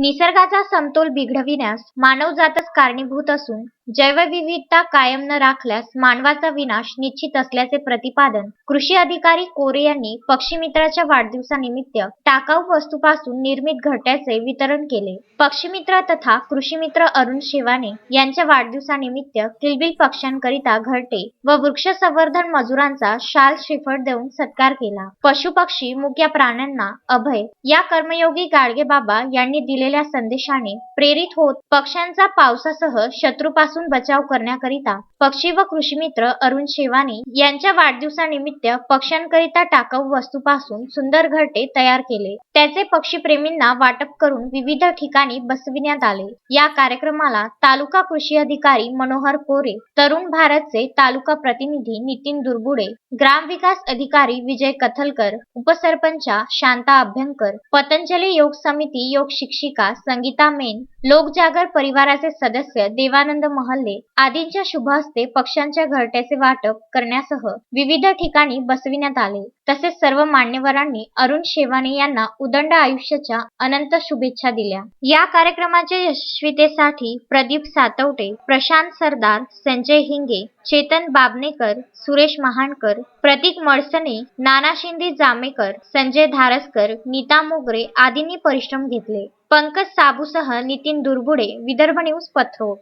निसर्गाचा समतोल बिघडविण्यास मानवजातच कारणीभूत असून जैवविविधता कायम न राखल्यास मानवाचा विनाश निश्चित असल्याचे प्रतिपादन कृषी अधिकारी कोरे यांनी पक्षीमित्राच्या वाढदिवसानिमित्त टाकाऊ वस्तूपासून निर्मित घरट्याचे वितरण केले. पक्षीमित्र तथा कृषीमित्र अरुण शिवाने यांच्या वाढदिवसानिमित्त किलबिल पक्ष्यांकरिता घरटे व वृक्ष संवर्धन मजुरांचा शाल श्रीफळ देऊन सत्कार केला. पशुपक्षी मुक्या प्राण्यांना अभय या कर्मयोगी गाडगे बाबा यांनी दिलेल्या संदेशाने प्रेरित होत पक्ष्यांचा पावसासह शत्रूपासून बचाव करण्याकरिता पक्षी व कृषी मित्र अरुण शेवाने यांच्या वाढदिवसानिमित्त पक्ष्यांकरिता टाकाऊ वस्तूपासून सुंदर घरटे तयार केले. त्याचे पक्षीप्रेमींना वाटप करून विविध ठिकाणी बसविण्यात आले. या कार्यक्रमाला तालुका कृषी अधिकारी मनोहर पोरे तरुण भारतचे तालुका प्रतिनिधी नितीन दुर्बुडे ग्रामविकास अधिकारी विजय कथलकर उपसरपंचा शांता अभ्यंकर पतंजली योग समिती योग शिक्षिका संगीता मेन लोकजागर परिवाराचे सदस्य देवानंद महल्ले आदींच्या शुभ हस्ते पक्ष्यांच्या घरट्याचे वाटप करण्यासह विविध ठिकाणी बसविण्यात आले. तसेच सर्व मान्यवरांनी अरुण शेवाने यांना उदंड आयुष्याच्या अनंत शुभेच्छा दिल्या. या कार्यक्रमाच्या यशस्वीतेसाठी प्रदीप सातवटे प्रशांत सरदार संजय हिंगे चेतन बाबनेकर सुरेश महानकर प्रतीक मळसने नाना शिंदे जामेकर संजय धारसकर नीता मोगरे आदींनी परिश्रम घेतले. पंकज साबूसह नितीन दुर्बुडे विदर्भ न्यूज पथ्रोट